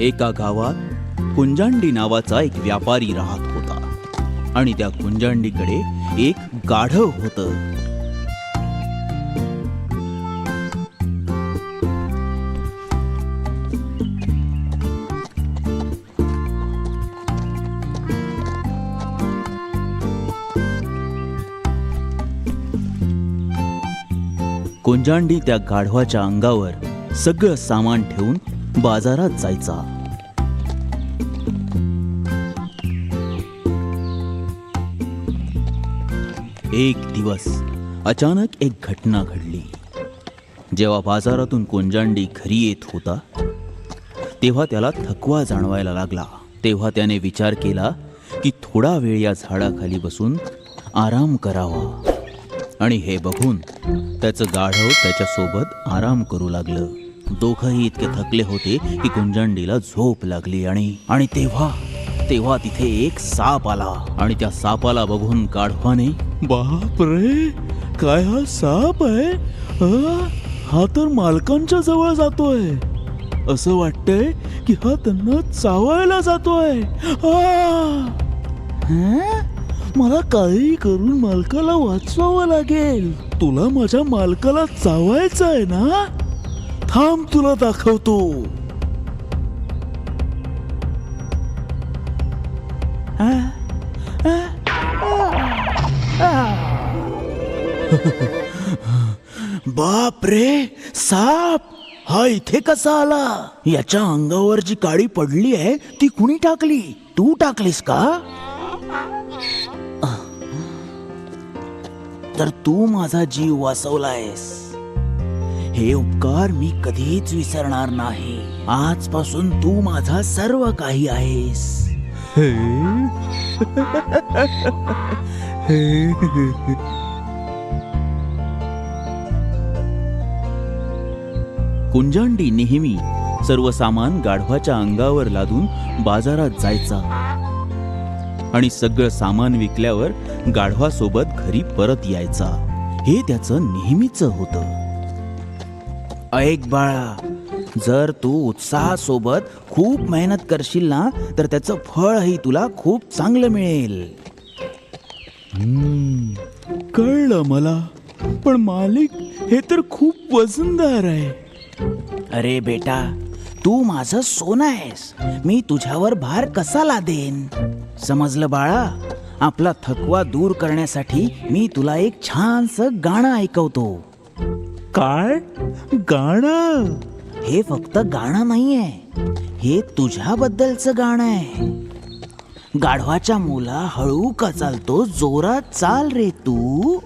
एका गावात कुंजांडी नावाचा एक व्यापारी राहत होता. आणि त्या कुंजांडीकडे एक गाढव होत. कुंजांडी त्या गाढवाच्या अंगावर सगळं सामान ठेवून बाजारात जायचा. एक दिवस अचानक एक घटना घडली. जेव्हा बाजारातून कोंजांडी घरी येत होता तेव्हा त्याला थकवा जाणवायला लागला. तेव्हा त्याने विचार केला की थोडा वेळ या झाडाखाली बसून आराम करावा. आणि हे बघून त्याचं गाढव त्याच्यासोबत आराम करू लागलं. दोघंही इतके थकले होते की कुंजांडीला झोप लागली आणि आणि तेव्हा तेव्हा तिथे एक साप आला. आणि त्या सापाला बघून गाढवाने बाप रे काय हा साप आहे? हा तर मालकांच्या जवळ जातोय. असं वाटतंय की हा त्यांना चावायला जातोय! हं? मला काही करून मालकाला वाचवावं लागेल. तुला माझ्या मालकाला चावायचं आहे ना? थांब तुला दाखवतो. बाप रे साप! हा इथे कसा आला? याच्या अंगावर जी काळी पडली आहे ती कुणी टाकली? तू टाकलीस का? तर तू माझा जीव वाचवलायस. हे उपकार मी कधीच विसरणार नाही. आजपासून तू माझा सर्व काही आहेस. कुंजांडी नेहमी सर्व सामान गाढवाच्या अंगावर लादून बाजारात जायचा. आणि सगळं सामान विकल्यावर गाढवासोबत घरी परत यायचा. हे त्याचं नेहमीच होतं. ऐक बाळा जर तू उत्साहासोबत खूप मेहनत करशील ना तर त्याचं फळही तुला खूप चांगलं मिळेल. कळलं मला. पण मालिक हे तर खूप वजनदार आहे. अरे बेटा तू माझं सोनं आहेस. मी तुझ्यावर भार कसा लादेन? समजलं बाळा? आपला थकवा दूर करण्यासाठी मी तुला एक छानस गाणं ऐकवतो. काय गाणं. हे फक्त गाणं नाहीये. हे तुझ्याबद्दलचं गाणं आहे. गाढवाच्या मुला हळू का चालतो जोरात चाल रे तू.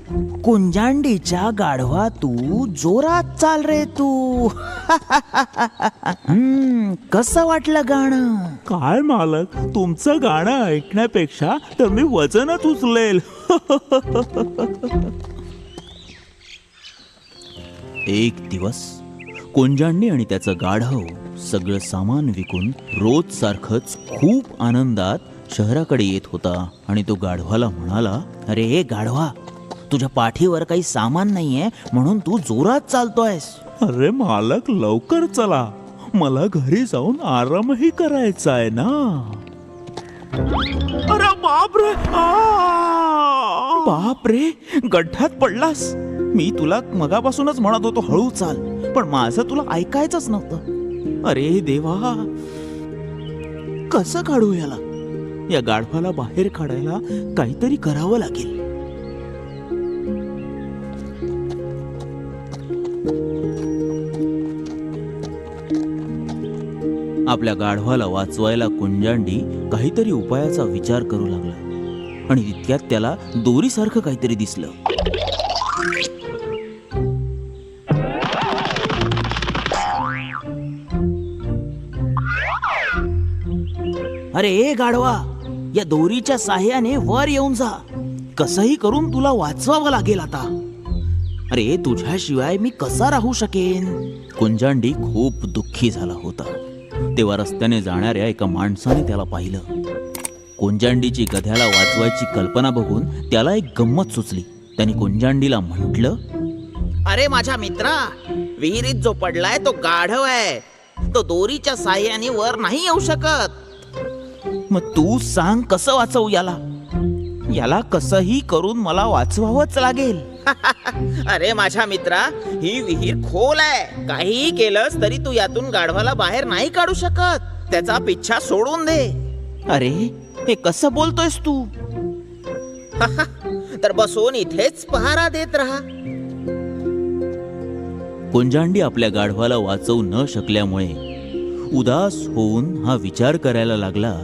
कुंजांडीच्या गाढवा तू जोरात चाल रे तू. हम्म, कसं वाटलं गाणं? काय मालक तुमचं गाणं ऐकण्यापेक्षा तर मी वजनच उचलेल. एक दिवस कोंजांनी आणि त्याचं गाढव सगळं सामान विकून रोज सारखंच खूप आनंदात शहराकडे येत होता. आणि तो गाढवाला म्हणाला अरे हे गाढवा तुझ्या पाठीवर काही सामान नाहीये म्हणून तू जोरात चालतोयस. अरे मालक लवकर चला. मला घरी जाऊन आरामही करायचा आहे ना. अरे बापरे बाप रे गड्ढ्यात पडलास. मी तुला मगापासूनच म्हणत होतो हळू चाल. पण माझं तुला ऐकायचंच नव्हतं. अरे देवा. कसं काढू याला? या गाढवाला बाहेर काढायला काहीतरी करावं लागेल. आपल्या गाढवाला वाचवायला कुंजांडी काहीतरी उपायाचा विचार करू लागला. आणि तितक्यात त्याला दोरीसारखं काहीतरी दिसलं. अरे ए गाढवा या दोरीच्या साह्याने वर येऊन जा. कसंही करून तुला वाचवावं लागेल आता. अरे तुझ्याशिवाय मी कसा राहू शकेन? कुंजांडी खूप दुःखी झाला होता. तेव्हा रस्त्याने जाणाऱ्या एका माणसाने त्याला पाहिलं. कुंजांडीची गध्याला वाचवायची कल्पना बघून त्याला एक गंमत सुचली. त्याने कुंजांडीला म्हटलं अरे माझ्या मित्रा विहिरीत जो पडलाय तो गाढव आहे. तो दोरीच्या साह्याने वर नाही येऊ शकत. मग तू सांग कसं वाचवू याला? याला कसंही करून मला वाचवावंच लागेल. अरे माझ्या मित्रा ही विहीर खोल आहे. काहीही केलंस तरी तू यातून गाढवाला बाहेर नाही काढू शकत. त्याचा पिच्छा सोडून दे. अरे हे कसं बोलतोयस तू? तर बसून इथेच पहारा देत राहा. कुंजांडी आपल्या गाढवाला वाचवू न शकल्यामुळे उदास होऊन हा विचार करायला लागला.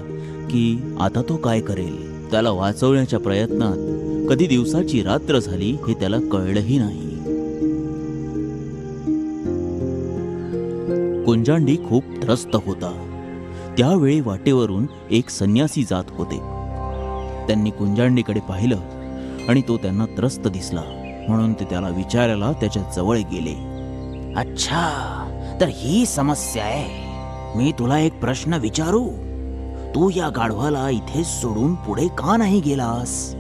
की आता तो काय करेल? त्याला वाचवण्याच्या प्रयत्नात कधी दिवसाची रात्र झाली हे त्याला कळलंही नाही. कुंजांडी खूप त्रस्त होता. त्यावेळी वाटेवरून एक संन्यासी जात होते. त्यांनी कुंजांडीकडे पाहिलं आणि तो त्यांना त्रस्त दिसला. म्हणून ते त्याला विचारायला त्याच्याजवळ गेले. अच्छा तर ही समस्या आहे. मी तुला एक प्रश्न विचारू? तू या गाढवाला इथे सोडून पुढे का नाही गेलास?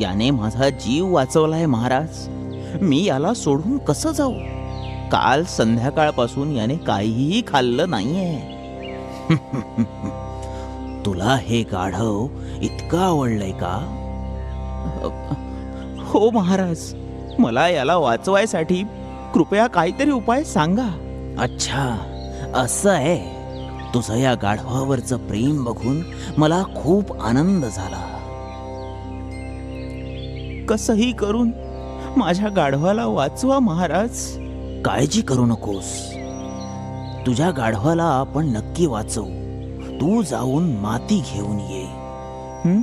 याने माझा जीव वाचवलाय महाराज. मी याला सोडून कसं जाऊ? काल संध्याकाळपासून याने काहीही खाल्लं नाहीये. तुला हे गाढव इतकं आवडलंय का? हो महाराज. मला याला वाचवायसाठी कृपया काहीतरी उपाय सांगा. अच्छा असं आहे. तुझं या गाढवावरचं प्रेम बघून मला खूप आनंद झाला. कसंही करून माझ्या गाढवाला वाचवा महाराज. काळजी करू नकोस. तुझ्या गाढवाला आपण नक्की वाचवू. तू जाऊन माती घेऊन ये. हं?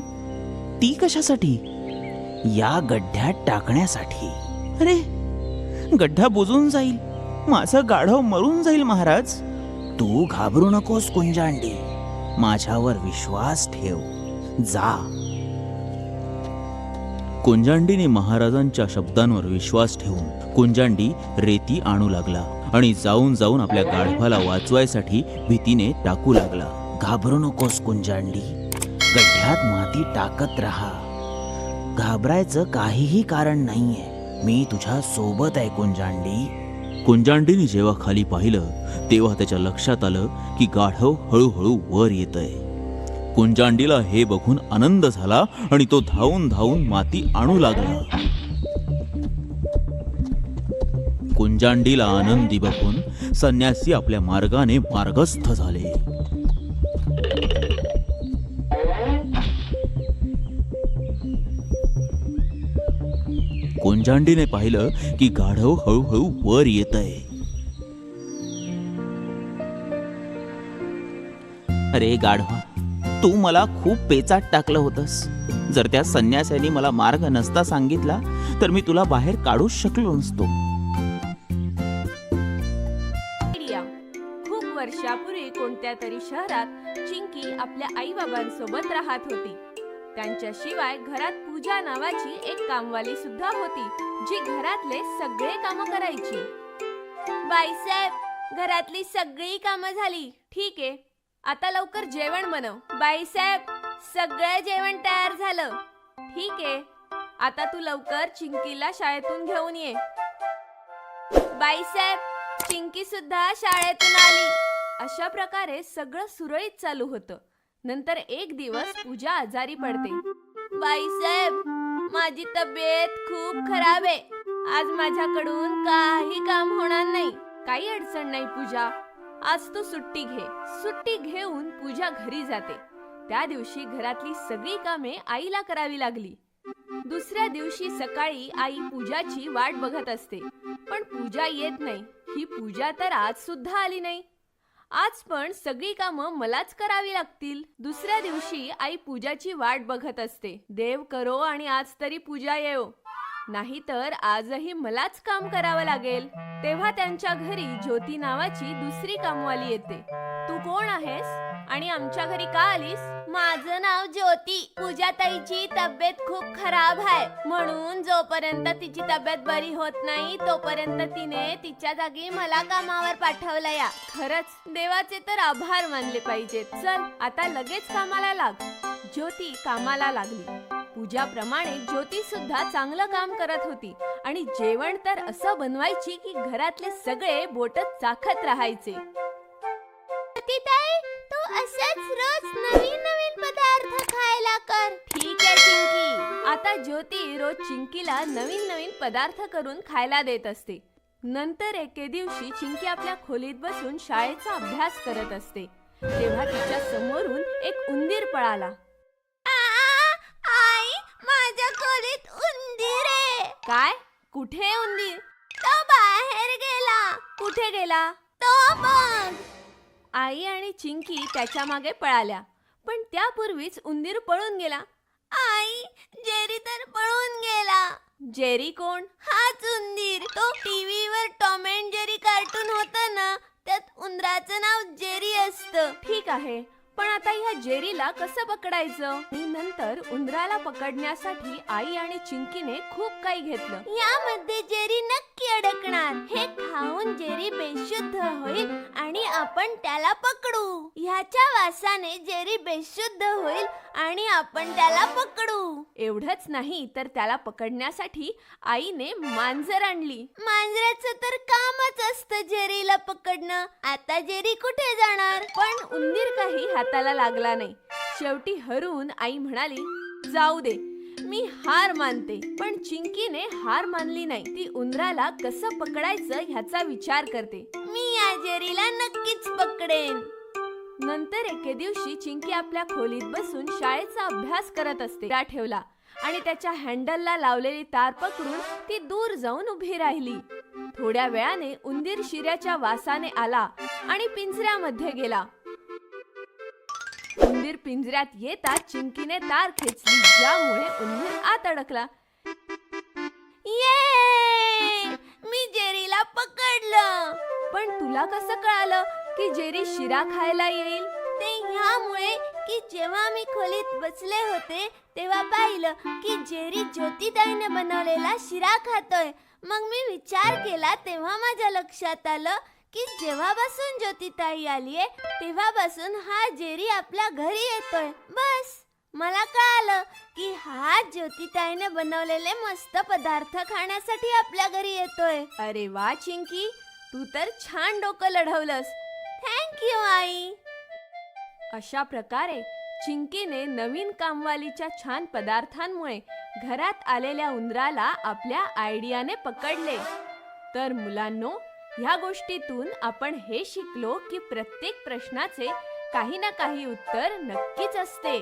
ती कशासाठी? या गड्ड्यात टाकण्यासाठी. अरे गड्डा बुजून जाईल. माझं गाढव मरून जाईल महाराज. तू घाबरू नकोस कुंजांडी. माझ्यावर विश्वास ठेव. जा. कुंजांडीने महाराजांच्या शब्दांवर विश्वास ठेवून कुंजांडी रेती आणू लागला आणि जाऊन जाऊन आपल्या गाढवाला वाचवायसाठी भीतीने टाकू लागला. घाबरू नकोस कुंजांडी. गड्ड्यात माती टाकत राहा. घाबरायचं काहीही कारण नाहीये. मी तुझ्या सोबत आहे कुंजांडी. कुंजांडीने जेव्हा खाली पाहिलं तेव्हा त्याच्या लक्षात आलं की गाढव हळूहळू वर येतय. कुंजांडीला हे बघून आनंद झाला आणि तो धावून धावून माती आणू लागला. कुंजांडीला आनंदी बघून संन्यासी आपल्या मार्गाने मार्गस्थ झाले. कोंजांडीने पाहिलं की गाढव हळूहळू वर येत आहे अरे गाढवा तू मला खूप पेचात टाकलं होतंस. जर त्या संन्यासाने मला मार्ग नसता सांगितला तर मी तुला बाहेर काढूच शकलो नसतो. खूप वर्षापूर्वी कोणत्या तरी शहरात चिंकी आपल्या आई बाबांसोबत राहत होती. त्यांच्याशिवाय घरात पूजा नावाची एक कामवाली सुद्धा होती जी घरातले सगळे काम करायची. बाईसाहेब घरातली सगळी कामं झाली. ठीक आहे. आता लवकर जेवण बनव. बाईसाहेब सगळं जेवण तयार झालं. ठीक आहे. आता तू लवकर चिंकीला शाळेतून घेऊन ये. बाईसाहेब चिंकी सुद्धा शाळेतून आली. अशा प्रकारे सगळं सुरळीत चालू होतं. नंतर एक दिवस पूजा आजारी पडते. बाईसाहेब माझी तब्येत खूप खराब आहे. आज माझ्याकडून काही काम होणार नाही. काही अडचण नाही पूजा. आज तू सुट्टी घे. सुट्टी घेऊन पूजा घरी जाते. त्या दिवशी घरातली सगळी कामे आईला करावी लागली. दुसऱ्या दिवशी सकाळी आई पूजाची वाट बघत असते. पण पूजा येत नाही. ही पूजा तर आज सुद्धा आली नाही. आज पण सगळी कामं मलाच करावी लागतील. दुसऱ्या दिवशी आई पूजाची वाट बघत असते. देव करो आणि आज तरी पूजा येओ. नाहीतर आजही मलाच काम करावं लागेल. तेव्हा त्यांच्या घरी ज्योती नावाची दुसरी कामवाली येते. तू कोण आहेस? आणि आमच्या घरी का आलीस? माझं नाव ज्योती. पूजाताईची तब्येत खूप खराब आहे. म्हणून जोपर्यंत तिची तब्येत बरी होत नाही तोपर्यंत तिने तिच्या जागी मला कामावर पाठवलं या. खरंच? देवाचे तर आभार मानले पाहिजेत. चल आता लगेच कामाला लाग. ज्योती कामाला लागली. पूजाप्रमाणे ज्योती सुद्धा चांगलं काम करत होती. आणि जेवण तर असं बनवायची की घरातले सगळे बोट चाखत राहायचे. तू असंच रोज नवीन नवीन पदार्थ खायला कर. ठीक आहे चिंकी. आता ज्योती रोज चिंकीला नवीन नवीन पदार्थ करून खायला देत असते. नंतर एके दिवशी चिंकी आपल्या खोलीत बसून शाळेचा अभ्यास करत असते. तेव्हा तिच्या समोरून एक उंदीर पळाला. काय? कुठे उंदीर तो बाहेर गेला. कुठे गेला? तो बघ. आई आणि चिंकी त्याच्यामागे पळाल्या. पण त्यापूर्वीच उंदीर पळून गेला. आई जेरी तर पळून गेला. जेरी कोण? हाच उंदीर. तो टीव्हीवर टॉम अँड जेरी कार्टून होता ना त्यात उंदराचं नाव जेरी असतं. ठीक आहे. पण आता ह्या जेरीला कसं पकडायचं? आणि नंतर उंदराला पकडण्यासाठी आई आणि चिंकीने खूप काही घेतलं. यामध्ये जेरी नक्की अडकणार. हे खाऊन जेरी बेशुद्ध होईल आणि आपण त्याला पकडू. ह्याच्या वासाने जेरी बेशुद्ध होईल आणि आपण त्याला पकडू. एवढंच नाही तर त्याला पकडण्यासाठी आईने मांजर आणली. मांजराचं तर कामच असतं जेरीला पकडणं. आता जेरी कुठे जाणार? पण उंदीर काही हाताला लागला नाही. शेवटी हरून आई म्हणाली जाऊ दे मी हार मानते पण चिंकीने हार मानली नाही. ती उंदराला कसं पकडायचं ह्याचा विचार करते. मी या जेरीला नक्कीच पकडेन. नंतर एके दिवशी चिंकी आपल्या खोलीत बसून शाळेचा अभ्यास करत असते. त्या ठेवला आणि त्याच्या हँडलला लावलेली तार पकडून ती दूर जाऊन उभी राहिली. थोड्या वेळाने उंदीर शिऱ्याच्या वासाने आला आणि पिंजऱ्यामध्ये गेला. उंदीर पिंजऱ्यात येतात चिंकीने तार खेचली ज्यामुळे उंदीर आत अडकला. ये मी जेरीला पकडलं. पण तुला कसं कळालं की जेरी शिरा खायला येईल? ते ह्यामुळे की जेव्हा मी खोलीत बसले होते तेव्हा पाहिलं की जेरी ज्योतिताईने बनवलेला शिरा खातोय. मग मी विचार केला तेव्हा माझ्या लक्षात आलं की जेव्हापासून ज्योतिताई आलीये तेव्हापासून हा जेरी आपल्या घरी येतोय. बस मला कळालं की हा ज्योतिताईने बनवलेले मस्त पदार्थ खाण्यासाठी आपल्या घरी येतोय. अरे वा चिंकी तू तर छान डोकं लढवलंस. थँक्यू आई. अशा प्रकारे चिंकीने नवीन कामवालीच्या छान पदार्थांमुळे घरात आलेल्या उंदराला आपल्या आयडियाने पकडले. तर मुलांनो ह्या गोष्टीतून आपण हे शिकलो की प्रत्येक प्रश्नाचे काही ना काही उत्तर नक्कीच असते.